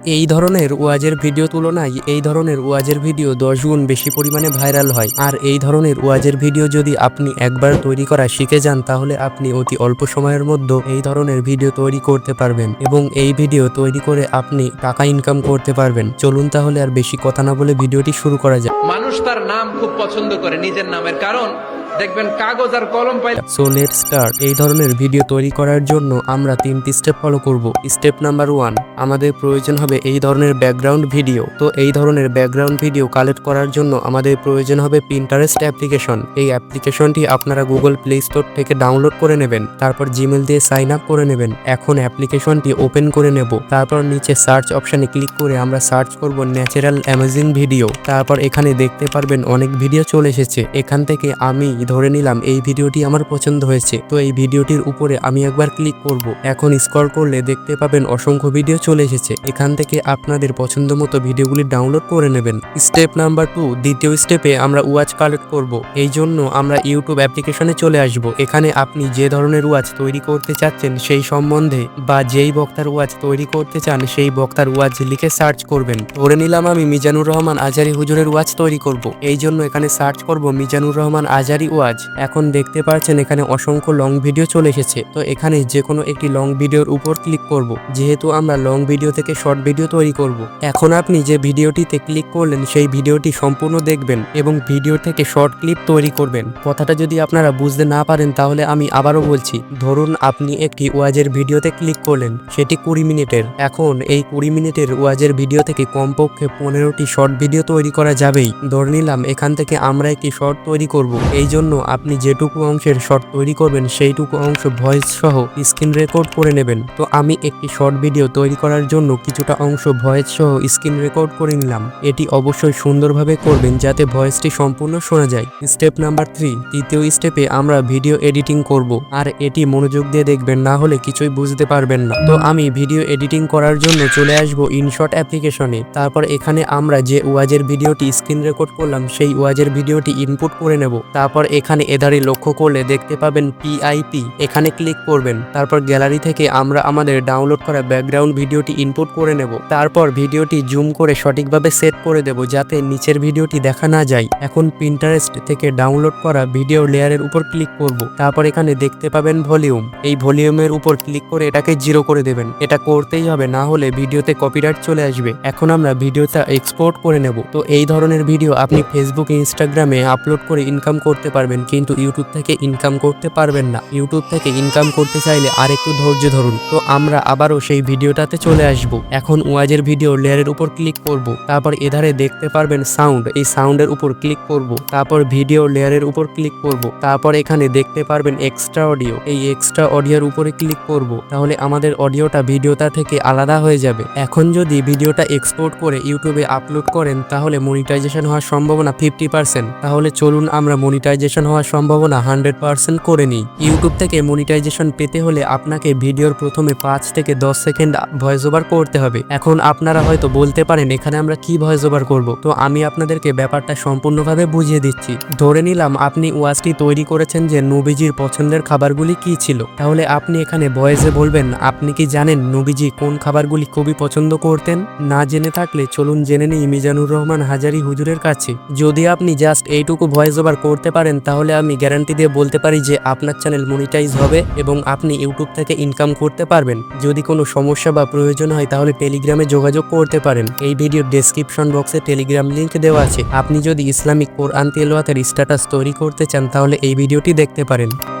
এই ধরনের ওয়াজের ভিডিও তুলনায় এই ধরনের ওয়াজের ভিডিও দশ গুণ বেশি পরিমাণে ভাইরাল হয়। আর এই ধরনের ওয়াজের ভিডিও যদি আপনি একবার তৈরি করা শিখে যান, তাহলে আপনি অতি অল্প সময়ের মধ্যে এই ধরনের ভিডিও তৈরি করতে পারবেন এবং এই ভিডিও তৈরি করে আপনি টাকা ইনকাম করতে পারবেন। চলুন তাহলে আর বেশি কথা না বলে ভিডিওটি শুরু করা যাক। মানুষ তার নাম খুব পছন্দ করে, নিজের নামের। কারণ দেখবেন কাগজ আর কলম পাইলে সো লেট স্টার্ট এই ধরনের ভিডিও তৈরি করার জন্য আমরা তিনটি স্টেপ ফলো করব। স্টেপ নাম্বার ওয়ান আমাদের প্রয়োজন হবে এই ধরনের ব্যাকগ্রাউন্ড ভিডিও তো এই ধরনের ব্যাকগ্রাউন্ড ভিডিও কালেক্ট করার জন্য আমাদের প্রয়োজন হবে পিন্টারেস্ট অ্যাপ্লিকেশন এই অ্যাপ্লিকেশনটি আপনারা গুগল প্লে স্টোর থেকে ডাউনলোড করে নেবেন, তারপর জিমেল দিয়ে সাইন আপ করে নেবেন। এখন অ্যাপ্লিকেশনটি ওপেন করে নেব। তারপর নিচে সার্চ অপশানে ক্লিক করে আমরা সার্চ করব ন্যাচারাল অ্যামাজিং ভিডিও তারপর এখানে দেখতে পারবেন অনেক ভিডিও চলে এসেছে। এখান থেকে আমি ধরে নিলাম এই ভিডিওটি আমার পছন্দ হয়েছে, তো এই ভিডিওটির উপরে আমি একবার ক্লিক করব। এখন স্ক্রল করলে দেখতে পাবেন অসংখ্য ভিডিও চলে এসেছে। এখান থেকে আপনাদের পছন্দ মতো ভিডিওগুলি ডাউনলোড করে নেবেন। স্টেপ নাম্বার টু, দ্বিতীয় স্টেপে আমরা ওয়াচ কালেক্ট করব। এই জন্য আমরা ইউটিউব অ্যাপ্লিকেশনে চলে আসব। এখানে আপনি যে ধরনের ওয়াচ তৈরি করতে চাচ্ছেন সেই সম্বন্ধে বা যেই বক্তার ওয়াচ তৈরি করতে চান সেই বক্তার ওয়াচ লিখে সার্চ করবেন। ধরে নিলাম আমি মিজানুর রহমান আজারি হুজুরের ওয়াচ তৈরি করব। এই জন্য এখানে সার্চ করব মিজানুর রহমান আজারি ওয়াজ এখন দেখতে পাচ্ছেন এখানে অসংখ্য লং ভিডিও চলে এসেছে। তো এখানে যে কোনো একটি লং ভিডিওর উপর ক্লিক করব। যেহেতু আমরা লং ভিডিও থেকে শর্ট ভিডিও তৈরি করব। এখন আপনি যে ভিডিওটিতে ক্লিক করলেন, সেই ভিডিওটি সম্পূর্ণ দেখবেন এবং ভিডিও থেকে শর্ট ক্লিপ তৈরি করবেন। কথাটা যদি আপনারা বুঝতে না পারেন, তাহলে আমি আবারও বলছি, ধরুন আপনি একটি ওয়াজের ভিডিওতে ক্লিক করলেন, সেটি কুড়ি মিনিটের। এখন এই কুড়ি মিনিটের ওয়াজের ভিডিও থেকে কমপক্ষে পনেরোটি শর্ট ভিডিও তৈরি করা যাবেই। ধরে নিলাম, এখান থেকে আমরা একটি শর্ট তৈরি করব। এই জন্য আপনি যেটুকু অংশের শর্ট তৈরি করবেন, সেইটুকু অংশ ভয়েস সহ স্ক্রিন রেকর্ড করে নেবেন। তো আমি একটি শর্ট ভিডিও তৈরি করার জন্য কিছুটা অংশ ভয়েস সহ স্ক্রিন রেকর্ড করে নিলাম। এটি অবশ্যই সুন্দরভাবে করবেন যাতে ভয়েসটি সম্পূর্ণ শোনা যায়। স্টেপ নাম্বার থ্রি, তৃতীয় স্টেপে আমরা ভিডিও এডিটিং করব। আর এটি মনোযোগ দিয়ে দেখবেন, না হলে কিছুই বুঝতে পারবেন না। তো আমি ভিডিও এডিটিং করার জন্য চলে আসব ইনশট অ্যাপ্লিকেশনে। তারপর এখানে আমরা যে ওয়াজের ভিডিওটি স্ক্রিন রেকর্ড করলাম, সেই ওয়াজের ভিডিওটি ইনপুট করে নেব। তারপর এখানে এধারে লক্ষ্য করলে দেখতে পাবেন পিআইপি এখানে ক্লিক করবেন, তারপর গ্যালারি থেকে আমরা আমাদের ডাউনলোড করা ব্যাকগ্রাউন্ড ভিডিওটি ইনপুট করে নেব। তারপর ভিডিওটি জুম করে সঠিকভাবে সেট করে দেব যাতে নিচের ভিডিওটি দেখা না যায়। এখন পিন্টারেস্ট থেকে ডাউনলোড করা ভিডিও লেয়ারের উপর ক্লিক করব। তারপর এখানে দেখতে পাবেন ভলিউম। এই ভলিউমের উপর ক্লিক করে এটাকে জিরো করে দেবেন। এটা করতেই হবে, না হলে ভিডিওতে কপিরাইট চলে আসবে। এখন আমরা ভিডিওটা এক্সপোর্ট করে নেব। তো এই ধরনের ভিডিও আপনি ফেসবুক ইনস্টাগ্রামে আপলোড করে ইনকাম করতে পারবেন, কিন্তু ইউটিউব থেকে ইনকাম করতে পারবেন না। ইউটিউব থেকে ইনকাম করতে চাইলে আর একটু ধৈর্য ধরুন। তো আমরা আবারও সেই ভিডিওটাতে চলে আসব। এখন ওয়াজের ভিডিও লেয়ারের উপর ক্লিক করব। তারপর এধারে দেখতে পারবেন সাউন্ড এই সাউন্ডের উপর ক্লিক করব। তারপর ভিডিও লেয়ারের উপর ক্লিক করব। তারপর এখানে দেখতে পারবেন এক্সট্রা অডিও এই এক্সট্রা অডিওর উপরে ক্লিক করব। তাহলে আমাদের অডিওটা ভিডিওটা থেকে আলাদা হয়ে যাবে। এখন যদি ভিডিওটা এক্সপোর্ট করে ইউটিউবে আপলোড করেন, তাহলে মনিটাইজেশন হওয়ার সম্ভাবনা ফিফটি পার্সেন্ট তাহলে চলুন আমরা মনিটাইজেশন হওয়ার সম্ভাবনা হান্ড্রেড পার্সেন্ট করে নিই। ইউটিউব থেকে মনিটাইজেশন পেতে হলে আপনাকে ভিডিওর প্রথমে পাঁচ থেকে দশ সেকেন্ড ভয়েস ওভার করতে হবে। এখন আপনারা হয়তো বলতে পারেন, এখানে আমরা কি ভয়েস ওভার করব? তো আমি আপনাদেরকে ব্যাপারটা সম্পূর্ণভাবে বুঝিয়ে দিচ্ছি। ধরে নিলাম, আপনি ওয়াজটি তৈরি করেছেন যে নবীজির পছন্দের খাবারগুলি কি ছিল। তাহলে আপনি এখানে ভয়েসে বলবেন, আপনি কি জানেন নবীজি কোন খাবারগুলি খুবই পছন্দ করতেন? না জেনে থাকলে চলুন জেনে নিই মিজানুর রহমান হাজারি হুজুরের কাছে। যদি আপনি জাস্ট এইটুকু ভয়েস ওভার করতে পারেন তাহলে আমি গ্যারান্টি দিয়ে বলতে পারি যে আপনার চ্যানেল মনিটাইজ হবে এবং আপনি ইউটিউব থেকে ইনকাম করতে পারবেন। যদি কোনো সমস্যা বা প্রয়োজন হয়, তাহলে টেলিগ্রামে যোগাযোগ করতে পারেন। এই ভিডিওর ডেসক্রিপশন বক্সে টেলিগ্রাম লিঙ্ক দেওয়া আছে। আপনি যদি ইসলামিক কোরআন তেলোয়াতের স্ট্যাটাস তৈরি করতে চান, তাহলে এই ভিডিওটি দেখতে পারেন।